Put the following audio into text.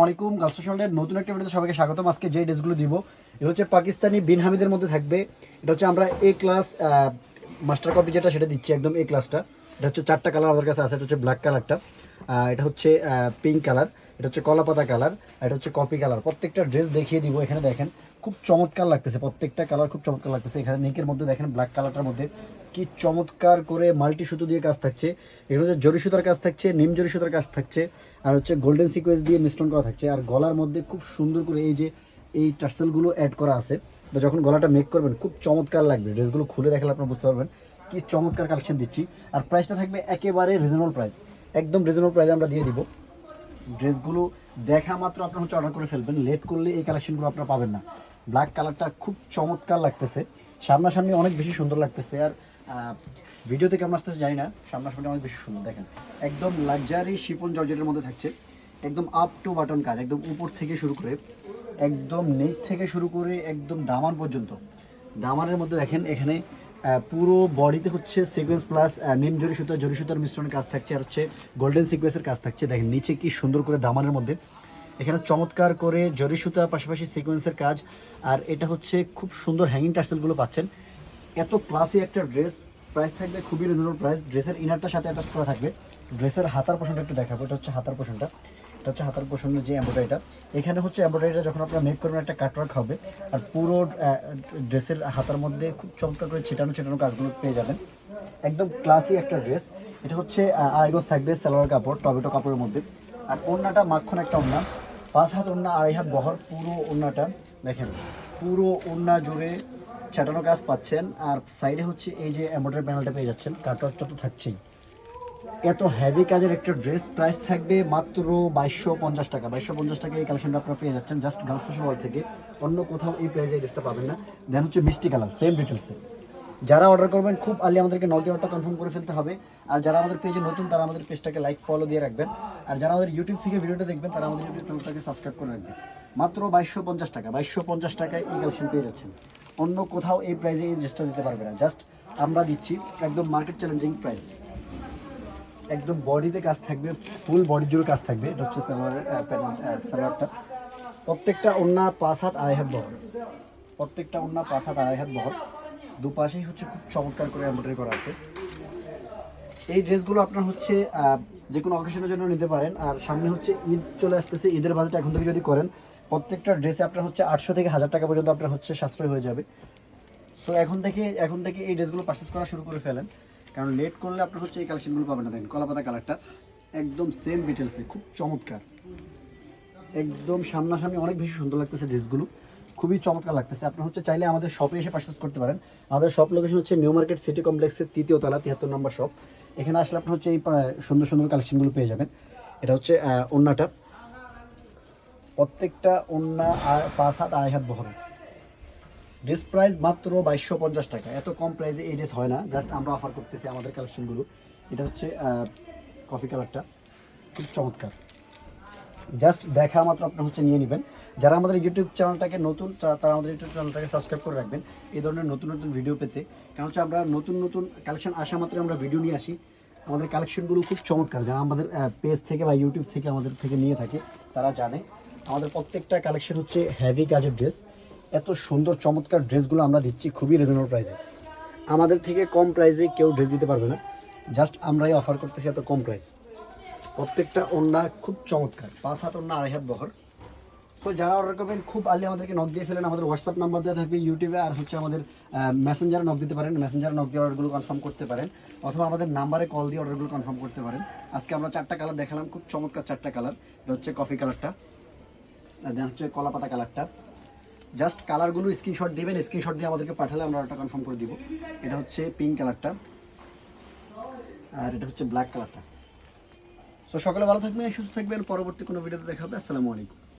আসসালামাইকুম গাছফাসলের নতুন একটা ভিডিওতে সবাইকে স্বাগতম। আজকে যে ড্রেসগুলো দিব এটা হচ্ছে পাকিস্তানি বিন হামিদের মধ্যে থাকবে। এটা হচ্ছে আমরা এ ক্লাস মাস্টার কপি যেটা, সেটা দিচ্ছি একদম এ ক্লাসটা এটা হচ্ছে চারটা কালার আমাদের কাছে আছে, এটা হচ্ছে ব্ল্যাক কালারটা এটা হচ্ছে পিঙ্ক কালার এটা হচ্ছে কলা পাতা কালার, আর এটা হচ্ছে কপি কালার। প্রত্যেকটা ড্রেস দেখিয়ে দিব এখানে, দেখেন, খুব চমৎকার লাগতেছে, প্রত্যেকটা কালার খুব চমৎকার লাগতেছে। এখানে নেকের মধ্যে দেখেন ব্ল্যাক কালারটার মধ্যে কি চমৎকার করে মাল্টি সুতো দিয়ে কাজ থাকছে। এখানে হচ্ছে জরি সুতার কাজ থাকছে, নিম জরি সুতার কাজ থাকছে, আর হচ্ছে গোল্ডেন সিকোয়েন্স দিয়ে মিশ্রণ করা থাকছে। আর গলার মধ্যে খুব সুন্দর করে এই যে, এই টার্সেলগুলো অ্যাড করা আছে। যখন গলাটা মেক করবেন, খুব চমৎকার লাগবে। ড্রেসগুলো খুলে দেখালে আপনারা বুঝতে পারবেন কি চমৎকার কালেকশন দিচ্ছি। আর প্রাইসটা থাকবে একেবারে রিজনেবল প্রাইস একদম রিজনেবল প্রাইসে আমরা দিয়ে দিব। ড্রেসগুলো দেখা মাত্র আপনার হচ্ছে অর্ডার করে ফেলবেন। লেট করলে এই কালেকশনগুলো আপনারা পাবেন না। ব্ল্যাক কালারটা খুব চমৎকার লাগতেছে। সামনাসামনি অনেক বেশি সুন্দর লাগতেছে। আর আহ, ভিডিওতে কেমন আসতেছে জানি না। সামনাসামনি অনেক বেশি সুন্দর দেখেন। একদম লাক্সারি শিপন জর্জেটের মধ্যে থাকছে। একদম আপ টু বাটন কাজ একদম উপর থেকে শুরু করে একদম নেক থেকে শুরু করে একদম দামান পর্যন্ত। দামানের মধ্যে দেখেন এখানে পুরো বডিতে হচ্ছে সিকোয়েন্স প্লাস নিম জরি সুতা, জরি সুতার মিশ্রণের কাজ থাকছে, আর হচ্ছে গোল্ডেন সিকোয়েন্সের কাজ থাকছে। দেখেন, নিচে কি সুন্দর করে দামানের মধ্যে। এখানে চমৎকার করে জরি সুতা, পাশাপাশি সিকোয়েন্সের কাজ, আর এটা হচ্ছে খুব সুন্দর হ্যাঙ্গিং টার্সেলগুলো পাচ্ছেন। এত ক্লাসি একটা ড্রেস প্রাইস থাকবে খুবই রিজনেবল প্রাইস ড্রেসের ইনারটার সাথে অ্যাটাচ করা থাকবে। ড্রেসের হাতার পোষণটা একটু দেখাবো, এটা হচ্ছে হাতার পোষণটা এটা হচ্ছে হাতার পোষণের যে এমব্রয়ডারিটা এখানে হচ্ছে এমব্রয়ডারিটা যখন আপনারা মেক করবেন, একটা কাটওয়ার্ক হবে আর পুরো ড্রেসের হাতার মধ্যে খুব চমৎকার করে ছিটানো ছিটানো কাজগুলো পেয়ে যাবেন। একদম ক্লাসি একটা ড্রেস এটা হচ্ছে আড়াইগজ থাকবে সালোয়ার কাপড়, টমেটো কাপড়ের মধ্যে। আর ওড়নাটা মাখন একটা ওড়না। পাঁচ হাত ওড়না, আড়াই হাত বহর পুরো ওড়নাটা দেখেন। পুরো ওড়না জুড়ে ছাটানো কাজ পাচ্ছেন। আর সাইডে হচ্ছে এই যে এমব্রয়ডারি প্যানেলটা পেয়ে যাচ্ছেন। কাটওয়ার্কটা তো থাকছেই। এত হেভি কাজের একটা ড্রেস প্রাইস থাকবে মাত্র বাইশশো পঞ্চাশ টাকা। বাইশশো পঞ্চাশ টাকা এই কালেকশনটা আপনারা পেয়ে যাচ্ছেন। জাস্ট গার্লস ফ্যাশন ওয়াল থেকে অন্য কোথাও এই প্রাইসে এই ড্রেসটা পাবেন না। দেন হচ্ছে মিষ্টি কালার সেম ডিটেলসে যারা অর্ডার করবেন, খুব আলি আমাদেরকে নক অর্ডারটা কনফার্ম করে ফেলতে হবে। আর যারা আমাদের পেজে নতুন, তারা আমাদের পেজটাকে লাইক ফলো দিয়ে রাখবেন। আর যারা আমাদের ইউটিউব থেকে ভিডিওটা দেখবেন, তারা আমাদের ইউটিউব চ্যানেলটাকে সাবস্ক্রাইব করে রাখবেন। মাত্র বাইশশো পঞ্চাশ টাকা, বাইশশো পঞ্চাশ টাকায় এই কালেকশন পেয়ে যাচ্ছেন। অন্য কোথাও এই প্রাইসে এই ড্রেসটা দিতে পারবে না। জাস্ট আমরা দিচ্ছি, একদম মার্কেট চ্যালেঞ্জিং প্রাইস একদম বডিতে কাজ থাকবে ফুল বডি জুড়ে কাজ থাকবে। এটা হচ্ছে সালোয়ারটা প্রত্যেকটা ওন্না পাঁচ হাত, আড়াই হাত বহর। প্রত্যেকটা ওন্না পাঁচ হাত, আড়াই হাত বহর। দুপাশেই হচ্ছে খুব চমৎকার করে এমব্রয়ডারি করা আছে। এই ড্রেসগুলো আপনার হচ্ছে যে কোনো অকেশনের জন্য নিতে পারেন। আর সামনে হচ্ছে ঈদ চলে আসতেছে, ঈদের বাজেট এখন থেকে যদি করেন, প্রত্যেকটা ড্রেসে আপনার হচ্ছে আটশো থেকে হাজার টাকা পর্যন্ত আপনার হচ্ছে সাশ্রয় হয়ে যাবে। সো এখন থেকে এখন থেকে এই ড্রেসগুলো পারচেস করা শুরু করে ফেলেন। কারণ লেট করলে আপনার হচ্ছে এই কালেকশনগুলো পাবেন না। দেখেন কলাপাতা কালারটা একদম সেম ডিটেলসে খুব চমৎকার। একদম সামনাসামনি অনেক বেশি সুন্দর লাগতেছে ড্রেসগুলো খুবই চমৎকার লাগতেছে। আপনি হচ্ছে চাইলে আমাদের শপে এসে পারচেস করতে পারেন। আমাদের শপ লোকেশন হচ্ছে নিউ মার্কেট সিটি কমপ্লেক্সের তৃতীয় তলা তিয়াত্তর নম্বর শপ এখানে আসলে আপনি হচ্ছে এই সুন্দর সুন্দর কালেকশনগুলো পেয়ে যাবেন। এটা হচ্ছে আহ, ওড়নাটা প্রত্যেকটা ওড়না আর পাঁচ হাত আড়াই হাত বহরের ড্রেস প্রাইস মাত্র বাইশশো পঞ্চাশ টাকা। এত কম প্রাইসে এই ড্রেস হয় না জাস্ট আমরা অফার করতেছি আমাদের কালেকশনগুলো এটা হচ্ছে কফি কালারটা খুব চমৎকার। জাস্ট দেখা মাত্র আপনার হচ্ছে নিয়ে নেবেন। যারা আমাদের ইউটিউব চ্যানেলটাকে নতুন, তারা আমাদের ইউটিউব চ্যানেলটাকে সাবস্ক্রাইব করে রাখবেন। এই ধরনের নতুন নতুন ভিডিও পেতে। কারণ হচ্ছে আমরা নতুন নতুন কালেকশন আসা মাত্র আমরা ভিডিও নিয়ে আসি। আমাদের কালেকশনগুলো খুব চমৎকার। যারা আমাদের পেজ থেকে বা ইউটিউব থেকে আমাদের থেকে নিয়ে থাকে, তারা জানে। আমাদের প্রত্যেকটা কালেকশন হচ্ছে হেভি কাজের ড্রেস এত সুন্দর চমৎকার ড্রেসগুলো আমরা দিচ্ছি খুবই রিজনেবল প্রাইসে আমাদের থেকে কম প্রাইসে কেউ ড্রেস দিতে পারবে না। জাস্ট আমরাই অফার করতেছি এত কম প্রাইস প্রত্যেকটা ওন্না খুব চমৎকার। পাঁচ হাত ওন্না আড়াই হাত বহর। সো যারা অর্ডার করবেন, খুব আর্লি আমাদেরকে নক দিয়ে ফেলেন। আমাদের হোয়াটসঅ্যাপ নাম্বার দেওয়া থাকবে ইউটিউবে আর হচ্ছে আমাদের মেসেঞ্জারে নক দিতে পারেন। মেসেঞ্জারে নক দিয়ে অর্ডারগুলো কনফার্ম করতে পারেন। অথবা আমাদের নাম্বারে কল দিয়ে অর্ডারগুলো কনফার্ম করতে পারেন। আজকে আমরা চারটা কালার দেখালাম, খুব চমৎকার চারটা কালার এটা হচ্ছে কফি কালারটা দেন হচ্ছে কলাপাতা কালারটা জাস্ট কালারগুলো স্ক্রিনশট দেবেন স্ক্রিনশট দিয়ে আমাদেরকে পাঠালে আমরা ওটা কনফার্ম করে দিব। এটা হচ্ছে পিঙ্ক কালারটা আর এটা হচ্ছে ব্ল্যাক কালারটা সো সকালে ভালো থাকবেন, সুস্থ থাকবেন, পরবর্তী কোনো ভিডিওতে দেখা হবে। আসসালামু আলাইকুম।